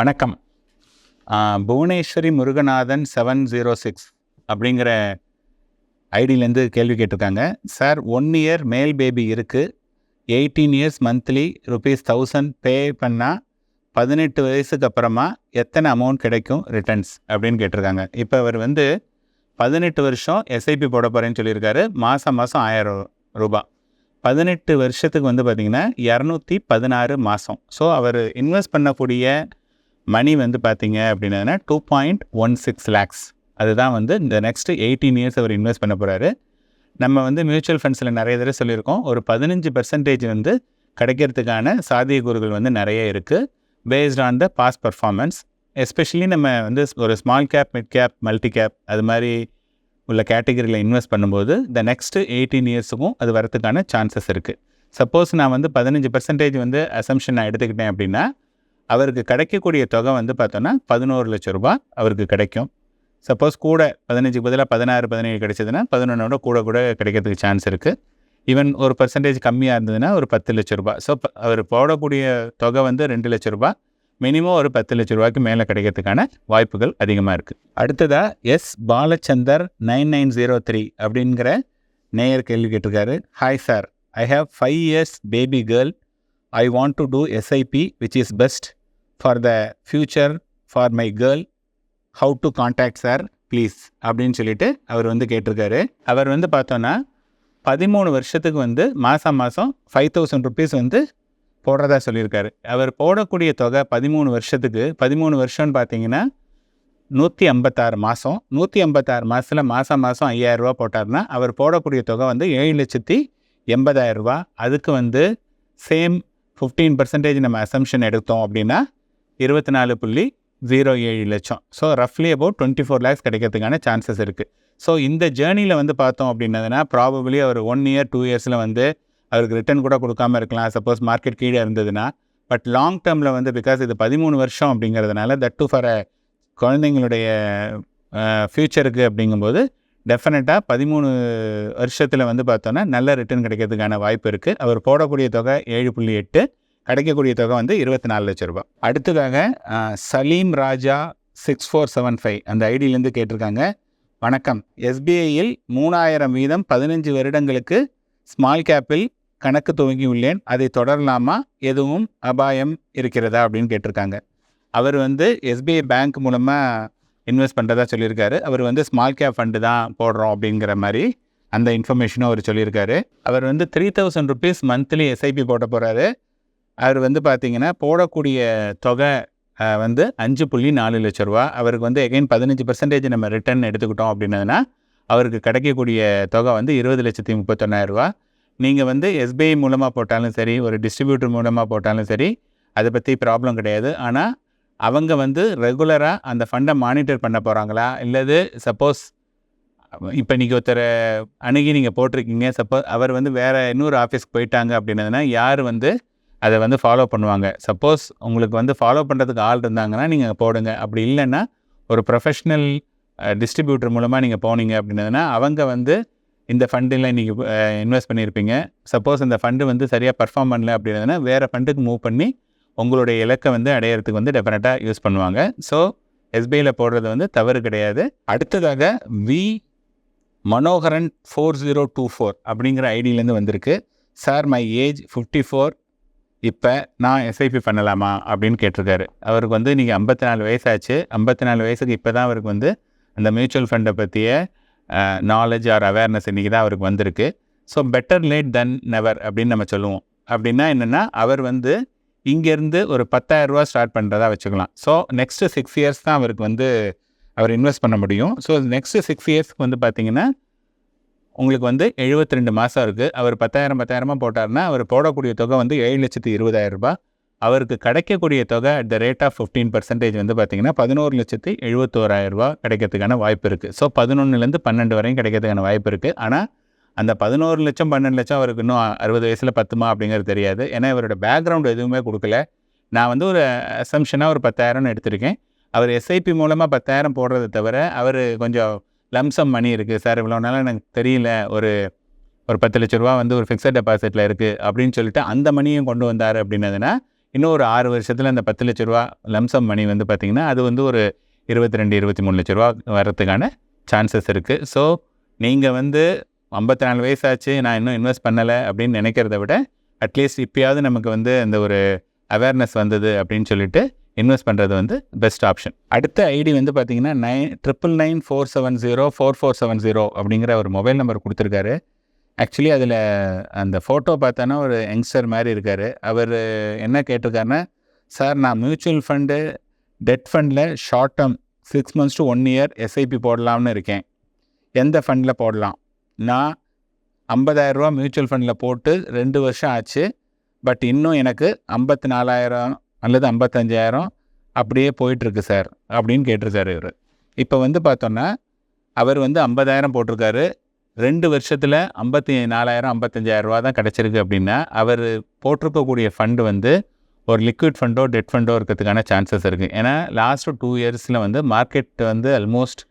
வணக்கம். Bhuvaneswari Muruganathan seven zero six அப்படிங்கிற ஐடியிலேருந்து கேள்வி கேட்டிருக்காங்க. சார் ஒன் இயர் மேல் பேபி இருக்குது eighteen years monthly rupees thousand pay பண்ணால் பதினெட்டு வயசுக்கு அப்புறமா எத்தனை அமௌண்ட் கிடைக்கும் ரிட்டர்ன்ஸ் அப்படின்னு கேட்டிருக்காங்க. இப்போ அவர் வந்து பதினெட்டு வருஷம் எஸ்ஐபி போட போகிறேன்னு சொல்லியிருக்காரு. மாதம் மாதம் ஆயிரம் ரூபா. பதினெட்டு வருஷத்துக்கு வந்து பார்த்திங்கன்னா இரநூத்தி பதினாறு மாதம் ஸோ அவர் இன்வெஸ்ட் பண்ணக்கூடிய மணி வந்து பார்த்தீங்க அப்படின்னா two point one six lakhs அதுதான் வந்து இந்த நெக்ஸ்ட் எயிட்டீன் இயர்ஸ் அவர் இன்வெஸ்ட் பண்ண போகிறாரு நம்ம வந்து மியூச்சுவல் ஃபண்ட்ஸில் நிறைய தடவை சொல்லியிருக்கோம். ஒரு பதினஞ்சு பர்சன்டேஜ் வந்து கிடைக்கிறதுக்கான சாத்தியக்கூறுகள் வந்து நிறைய இருக்குது based on the past performance especially நம்ம வந்து ஒரு small cap mid cap multi cap அது மாதிரி உள்ள கேட்டகரியில் இன்வெஸ்ட் பண்ணும்போது இந்த நெக்ஸ்ட்டு எயிட்டீன் இயர்ஸுக்கும் அது வரதுக்கான சான்சஸ் இருக்குது சப்போஸ் நான் வந்து பதினஞ்சு பர்சன்டேஜ் வந்து அசம்ஷன் நான் எடுத்துக்கிட்டேன் அப்படின்னா அவருக்கு கிடைக்கக்கூடிய தொகை வந்து பார்த்தோன்னா பதினோரு லட்ச ரூபாய் அவருக்கு கிடைக்கும். சப்போஸ் கூட பதினஞ்சுக்கு பதிலாக பதினாறு பதினேழு கிடைச்சதுன்னா பதினொன்னோட கூட கூட கிடைக்கிறதுக்கு சான்ஸ் இருக்குது ஈவன் ஒரு பர்சன்டேஜ் கம்மியாக இருந்ததுன்னா ஒரு பத்து லட்ச ரூபாய். ஸோ அவர் போடக்கூடிய தொகை வந்து ரெண்டு லட்ச ரூபாய். மினிமம் ஒரு பத்து லட்ச ரூபாய்க்கு மேலே கிடைக்கிறதுக்கான வாய்ப்புகள் அதிகமாக இருக்குது அடுத்ததாக S Balachander nine nine zero three அப்படிங்கிற நேயர் கேள்வி கேட்டிருக்காரு. Hi sir I have five years baby girl I want to do SIP which is best for the future for my girl how to contact sir please அப்படின்னு சொல்லிட்டு அவர் வந்து கேட்டிருக்காரு. அவர் வந்து பார்த்தோன்னா பதிமூணு வருஷத்துக்கு வந்து மாதம் மாதம் ஃபைவ் தௌசண்ட் ருபீஸ் வந்து போடுறதா சொல்லியிருக்காரு. அவர் போடக்கூடிய தொகை பதிமூணு வருஷத்துக்கு பதிமூணு வருஷம்னு பார்த்தீங்கன்னா நூற்றி ஐம்பத்தாறு மாதம் நூற்றி ஐம்பத்தாறு மாதத்தில் மாதம் மாதம் ஐயாயிரரூபா போட்டார்னா அவர் போடக்கூடிய தொகை வந்து ஏழு லட்சத்தி எண்பதாயிரரூபா அதுக்கு வந்து சேம் ஃபிஃப்டீன் பர்சன்டேஜ் நம்ம அசம்ஷன் எடுத்தோம் அப்படின்னா இருபத்தி நாலு புள்ளி ஜீரோ ஏழு லட்சம். ஸோ ரஃப்லி அபவுட் டுவெண்ட்டி ஃபோர் லேக்ஸ் கிடைக்கிறதுக்கான சான்சஸ் இருக்குது ஸோ இந்த ஜேர்னியில் வந்து பார்த்தோம் அப்படின்னதுன்னா ப்ராபபிளி அவர் ஒன் இயர் டூ இயர்ஸில் வந்து அவருக்கு ரிட்டர்ன் கூட கொடுக்காம இருக்கலாம். சப்போஸ் மார்க்கெட் கீழே இருந்ததுன்னா பட் லாங் டேர்மில் வந்து பிகாஸ் இது பதிமூணு வருஷம் அப்படிங்கிறதுனால தட் டு ஃபார் அ குழந்தைங்களுடைய ஃப்யூச்சருக்கு அப்படிங்கும்போது டெஃபினட்டாக பதிமூணு வருஷத்தில் வந்து பார்த்தோன்னா நல்ல ரிட்டர்ன் கிடைக்கிறதுக்கான வாய்ப்பு இருக்குது அவர் போடக்கூடிய தொகை ஏழு புள்ளி எட்டு. கிடைக்கக்கூடிய தொகை வந்து இருபத்தி நாலு லட்ச ரூபாய். அடுத்ததாக Saleem Raja six four seven five அந்த ஐடியிலேருந்து கேட்டிருக்காங்க. வணக்கம். எஸ்பிஐயில் மூணாயிரம் வீதம் பதினஞ்சு வருடங்களுக்கு ஸ்மால் கேப்பில் கணக்கு துவங்கியுள்ளேன். அதை தொடரலாமா? எதுவும் அபாயம் இருக்கிறதா? அப்படின்னு கேட்டிருக்காங்க. அவர் வந்து எஸ்பிஐ பேங்க் மூலமாக இன்வெஸ்ட் பண்ணுறதா சொல்லியிருக்காரு. அவர் வந்து ஸ்மால் கேப் ஃபண்டு தான் போடுறோம் அப்படிங்கிற மாதிரி அந்த இன்ஃபர்மேஷனும் அவர் சொல்லியிருக்காரு. அவர் வந்து three thousand rupees monthly SIP போட போகிறாரு அவர் வந்து பார்த்தீங்கன்னா போடக்கூடிய தொகை வந்து அஞ்சு புள்ளி நாலு லட்ச ரூபா. அவருக்கு வந்து எகைன் பதினஞ்சு பர்சன்டேஜ் நம்ம ரிட்டர்ன் எடுத்துக்கிட்டோம் அப்படின்னதுன்னா அவருக்கு கிடைக்கக்கூடிய தொகை வந்து இருபது லட்சத்தி முப்பத்தொன்னாயிரரூபா நீங்கள் வந்து எஸ்பிஐ மூலமாக போட்டாலும் சரி ஒரு டிஸ்ட்ரிபியூட்டர் மூலமாக போட்டாலும் சரி அதை பற்றி ப்ராப்ளம் கிடையாது. ஆனால் அவங்க வந்து ரெகுலராக அந்த ஃபண்டை மானிட்டர் பண்ண போகிறாங்களா இல்லது சப்போஸ் இப்போ நீங்கள் ஒருத்தரை அணுகி நீங்கள் போட்டிருக்கீங்க சப்போஸ் அவர் வந்து வேறு இன்னொரு ஆஃபீஸ்க்கு போயிட்டாங்க அப்படின்னதுன்னா யார் வந்து அதை வந்து ஃபாலோ பண்ணுவாங்க. சப்போஸ் உங்களுக்கு வந்து ஃபாலோ பண்ணுறதுக்கு ஆள் இருந்தாங்கன்னா நீங்கள் போடுங்க. அப்படி இல்லைன்னா ஒரு ப்ரொஃபஷ்னல் டிஸ்ட்ரிபியூட்டர் மூலமாக நீங்கள் போனீங்க அப்படின்னதுன்னா அவங்க வந்து இந்த ஃபண்டில் நீங்கள் இன்வெஸ்ட் பண்ணியிருப்பீங்க. சப்போஸ் இந்த ஃபண்டு வந்து சரியாக பர்ஃபார்ம் பண்ணல அப்படின்னதுன்னா வேறு ஃபண்டுக்கு மூவ் பண்ணி உங்களுடைய இலக்கை வந்து அடையிறதுக்கு வந்து டெஃபினட்டாக யூஸ் பண்ணுவாங்க. ஸோ எஸ்பிஐயில் போடுறது வந்து தவறு கிடையாது. அடுத்ததாக V Manoharan four zero two four அப்படிங்கிற ஐடியிலேருந்து வந்திருக்கு. Sir my age fifty four இப்போ நான் எஸ்ஐபி பண்ணலாமா அப்படின்னு கேட்டிருக்காரு. அவருக்கு வந்து நீங்கள் ஐம்பத்தி நாலு வயசாச்சு. ஐம்பத்தி நாலு வயசுக்கு இப்போ தான் அவருக்கு வந்து அந்த மியூச்சுவல் ஃபண்டை பற்றிய நாலேஜ் ஆர் அவேர்னஸ் இன்றைக்கி தான் அவருக்கு வந்திருக்கு. So better late then never அப்படின்னு நம்ம சொல்லுவோம். அப்படின்னா என்னென்னா அவர் வந்து இங்கேருந்து ஒரு பத்தாயிரரூவா ஸ்டார்ட் பண்ணுறதா வச்சுக்கலாம். ஸோ நெக்ஸ்ட்டு சிக்ஸ் இயர்ஸ் தான் அவருக்கு வந்து அவர் இன்வெஸ்ட் பண்ண முடியும். ஸோ நெக்ஸ்ட்டு சிக்ஸ் இயர்ஸ்க்கு வந்து பார்த்தீங்கன்னா உங்களுக்கு வந்து 72 ரெண்டு மாதம் இருக்குது அவர் பத்தாயிரம் பத்தாயிரமாக போட்டார்னா அவர் போடக்கூடிய தொகை வந்து ஏழு லட்சத்து இருபதாயிரம் ரூபாய். அவருக்கு கிடைக்கக்கூடிய தொகை at the rate of fifteen percentage வந்து பார்த்தீங்கன்னா பதினோரு லட்சத்து எழுபத்தோராயிரம் ரூபாய் கிடைக்கிறதுக்கான வாய்ப்பு இருக்குது ஸோ பதினொன்றுலேருந்து பன்னெண்டு வரையும் கிடைக்கிறதுக்கான வாய்ப்பு இருக்குது ஆனால் அந்த பதினோரு லட்சம் பன்னெண்டு லட்சம் அவருக்கு இன்னும் அறுபது வயசில் பத்துமா அப்படிங்கிறது தெரியாது. ஏன்னா இவரோட பேக்ரவுண்ட் எதுவுமே கொடுக்கல. நான் வந்து ஒரு அசம்ஷனாக ஒரு பத்தாயிரம்னு எடுத்திருக்கேன். அவர் எஸ்ஐபி மூலமாக பத்தாயிரம் போடுறதை தவிர அவர் கொஞ்சம் லம்சம் மணி இருக்குது சார் இவ்வளோ நாளாக எனக்கு தெரியல. ஒரு ஒரு பத்து லட்ச ரூபா வந்து ஒரு ஃபிக்ஸட் டெபாசிட்டில் இருக்குது அப்படின்னு சொல்லிட்டு அந்த மணியும் கொண்டு வந்தார் அப்படின்னதுன்னா இன்னும் ஒரு ஆறு வருஷத்தில் அந்த பத்து லட்ச ரூபா லம்சம் மணி வந்து பார்த்திங்கன்னா அது வந்து ஒரு இருபத்தி ரெண்டு இருபத்தி மூணு லட்ச ரூபா வரதுக்கான சான்சஸ் இருக்குது ஸோ நீங்கள் வந்து ஐம்பத்தி நாலு வயசாச்சு நான் இன்னும் இன்வெஸ்ட் பண்ணலை அப்படின்னு நினைக்கிறத விட அட்லீஸ்ட் இப்போயாவது நமக்கு வந்து அந்த ஒரு அவேர்னஸ் வந்தது அப்படின்னு சொல்லிட்டு இன்வெஸ்ட் பண்ணுறது வந்து பெஸ்ட் ஆப்ஷன் அடுத்த ஐடி வந்து பார்த்தீங்கன்னா nine triple nine four seven zero four four seven zero அப்படிங்கிற ஒரு மொபைல் நம்பர் கொடுத்துருக்காரு. ஆக்சுவலி அதில் அந்த ஃபோட்டோ பார்த்தோன்னா ஒரு யங்ஸ்டர் மாதிரி இருக்கார். அவர் என்ன கேட்டிருக்காருன்னா சார் நான் மியூச்சுவல் ஃபண்டு டெட் ஃபண்டில் short term six months to one year SIP போடலாம்னு இருக்கேன். எந்த ஃபண்டில் போடலாம்? நான் ஐம்பதாயிரரூவா மியூச்சுவல் ஃபண்டில் போட்டு ரெண்டு வருஷம் ஆச்சு. பட் இன்னும் எனக்கு ஐம்பத்தி நாலாயிரம் அல்லது ஐம்பத்தஞ்சாயிரம் அப்படியே போயிட்டுருக்கு சார் அப்படின்னு கேட்டிருக்காரு இவர். இப்போ வந்து பார்த்தோன்னா அவர் வந்து ஐம்பதாயிரம் போட்டிருக்காரு. ரெண்டு வருஷத்தில் ஐம்பத்தி நாலாயிரம் ஐம்பத்தஞ்சாயிரம் ரூபா தான் கிடச்சிருக்கு அப்படின்னா அவர் போட்டிருக்கக்கூடிய ஃபண்டு வந்து ஒரு லிக்விட் ஃபண்டோ டெட் ஃபண்டோ இருக்கிறதுக்கான சான்சஸ் இருக்குது ஏன்னா லாஸ்ட்டு டூ இயர்ஸில் வந்து மார்க்கெட் வந்து ஆல்மோஸ்ட்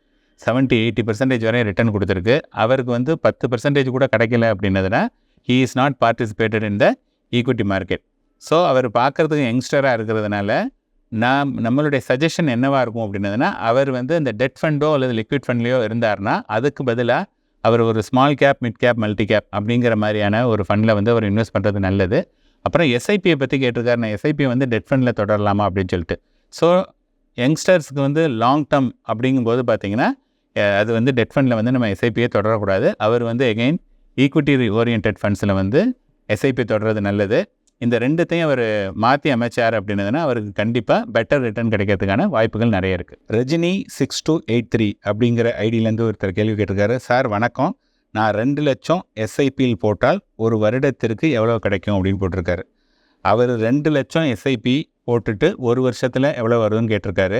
செவன்ட்டி எயிட்டி பர்சன்டேஜ் வரையும் ரிட்டர்ன் கொடுத்துருக்கு. அவருக்கு வந்து பத்து பர்சன்டேஜ் கூட கிடைக்கல அப்படின்னதுனா he is not participated in the equity market so அவர் பார்க்குறதுக்கு யங்ஸ்டராக இருக்கிறதுனால நாம் நம்மளுடைய சஜஷன் என்னவாக இருக்கும் அப்படின்னதுன்னா அவர் வந்து அந்த டெட் ஃபண்டோ அல்லது லிக்விட் ஃபண்ட்லேயோ இருந்தார்னா அதுக்கு பதிலாக அவர் ஒரு small cap mid cap multi cap அப்படிங்கிற மாதிரியான ஒரு ஃபண்டில் வந்து அவர் இன்வெஸ்ட் பண்ணுறது நல்லது. அப்புறம் எஸ்ஐபியை பற்றி கேட்டிருக்காரு. நான் வந்து டெட் ஃபண்டில் தொடரலாமா அப்படின்னு சொல்லிட்டு. ஸோ யங்ஸ்டர்ஸ்க்கு வந்து லாங் டேர்ம் அப்படிங்கும்போது பார்த்தீங்கன்னா அது வந்து டெட் ஃபண்டில் வந்து நம்ம எஸ்ஐபியை தொடரக்கூடாது. அவர் வந்து எகெயின் ஈக்விட்டி ஓரியன்ட் ஃபண்ட்ஸில் வந்து எஸ்ஐபி தொடர்றது நல்லது. இந்த ரெண்டுத்தையும் அவர் மாற்றி அமைச்சார் அப்படின்னதுன்னா அவருக்கு கண்டிப்பாக பெட்டர் ரிட்டர்ன் கிடைக்கிறதுக்கான வாய்ப்புகள் நிறைய இருக்குது Rajini six two eight three அப்படிங்கிற ஐடியிலேருந்து ஒருத்தர் கேள்வி கேட்டிருக்காரு. சார் வணக்கம். நான் ரெண்டு லட்சம் எஸ்ஐபியில் போட்டால் ஒரு வருடத்திற்கு எவ்வளோ கிடைக்கும்? அப்படின்னு போட்டிருக்காரு. அவர் ரெண்டு லட்சம் எஸ்ஐபி போட்டுட்டு ஒரு வருஷத்தில் எவ்வளோ வருதுன்னு கேட்டிருக்காரு.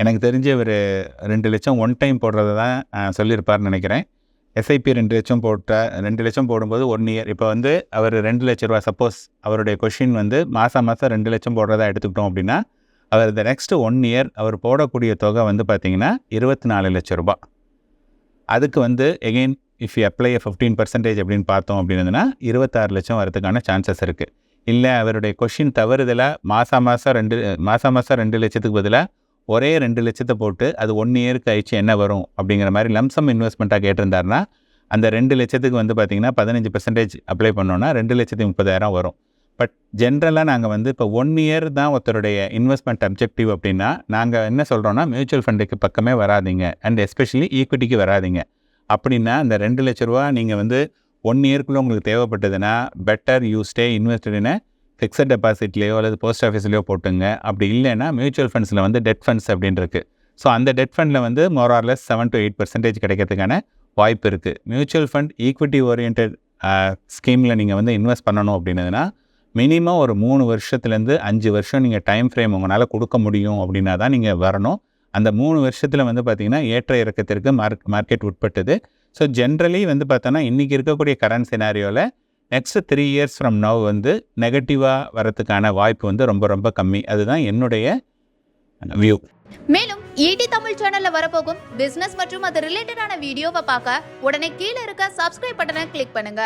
எனக்கு தெரிஞ்சு அவர் ரெண்டு லட்சம் ஒன் டைம் போடுறத தான் சொல்லியிருப்பார்னு நினைக்கிறேன். எஸ்ஐபி ரெண்டு லட்சம் போட்ட ரெண்டு லட்சம் போடும்போது ஒன் இயர் இப்போ வந்து அவர் ரெண்டு லட்ச ரூபா சப்போஸ் அவருடைய கொஷின் வந்து மாதம் மாதம் ரெண்டு லட்சம் போடுறதா எடுத்துக்கிட்டோம் அப்படின்னா அவர் இந்த நெக்ஸ்ட் ஒன் இயர் அவர் போடக்கூடிய தொகை வந்து பார்த்தீங்கன்னா இருபத்தி நாலு லட்ச ரூபா அதுக்கு வந்து again if you apply fifteen percentage அப்படின்னு பார்த்தோம் அப்படின்னதுன்னா இருபத்தாறு லட்சம் வரதுக்கான சான்சஸ் இருக்குது இல்லை அவருடைய கொஷின் தவறுதலாக மாதம் மாதம் ரெண்டு மாதம் மாதம் ரெண்டு லட்சத்துக்கு பதிலாக ஒரே ரெண்டு லட்சத்தை போட்டு அது ஒன் இயருக்கு ஆயிடுச்சு என்ன வரும் அப்படிங்கிற மாதிரி லம்சம் இன்வெஸ்ட்மெண்ட்டாக கேட்டிருந்தாருன்னா அந்த ரெண்டு லட்சத்துக்கு வந்து பார்த்திங்கன்னா பதினஞ்சு பர்சன்டேஜ் அப்ளை பண்ணோன்னா ரெண்டு லட்சத்தி முப்பதாயிரம் வரும். பட் ஜென்ரலாக நாங்கள் வந்து இப்போ ஒன் இயர் தான் ஒருத்தருடைய இன்வெஸ்ட்மெண்ட் அப்ஜெக்டிவ் அப்படின்னா நாங்கள் என்ன சொல்கிறோன்னா மியூச்சுவல் ஃபண்டுக்கு பக்கமே வராதீங்க அண்ட் எஸ்பெஷலி ஈக்விட்டிக்கு வராதீங்க. அப்படின்னா அந்த ரெண்டு லட்ச ரூபா நீங்கள் வந்து ஒன் இயர்க்குள்ளே உங்களுக்கு தேவைப்பட்டதுன்னா better you stay invested in fixed டெபாசிட்லேயோ அல்லது போஸ்ட் ஆஃபீஸ்லேயோ போட்டுங்க. அப்படி இல்லைன்னா மியூச்சுவல் ஃபண்ட்ஸில் வந்து டெட் ஃபண்ட்ஸ் அப்படின்னு இருக்குது ஸோ அந்த டெட் ஃபண்டில் வந்து more or less seven to eight percentage கிடைக்கிறதுக்கான வாய்ப்பு இருக்குது மியூச்சுவல் ஃபண்ட் ஈக்விட்டி ஓரியன்ட் ஸ்கீமில் நீங்கள் வந்து இன்வெஸ்ட் பண்ணணும் அப்படின்னதுன்னா மினிமம் ஒரு மூணு வருஷத்துலேருந்து அஞ்சு வருஷம் நீங்கள் டைம் ஃப்ரேம் உங்களால் கொடுக்க முடியும் அப்படின்னா தான் நீங்கள் வரணும். அந்த மூணு வருஷத்தில் வந்து பார்த்திங்கன்னா ஏற்ற இறக்கத்திற்கு மார்க் மார்க்கெட் உட்பட்டது. ஸோ ஜென்ரலி வந்து பார்த்தோன்னா இன்றைக்கி இருக்கக்கூடிய current சினாரியோவில் next three years from now வந்து நெகட்டிவாக வரதுக்கான வாய்ப்பு வந்து ரொம்ப ரொம்ப கம்மி. அதுதான் என்னுடைய வியூ மேலும் ஈடி தமிழ் சேனல்ல வரப்போகும் பிசினஸ் மற்றும் அது ரிலேட்டடான வீடியோவை பார்க்க உடனே கீழே இருக்க சப்ஸ்கிரைப் பட்டனை கிளிக் பண்ணுங்க.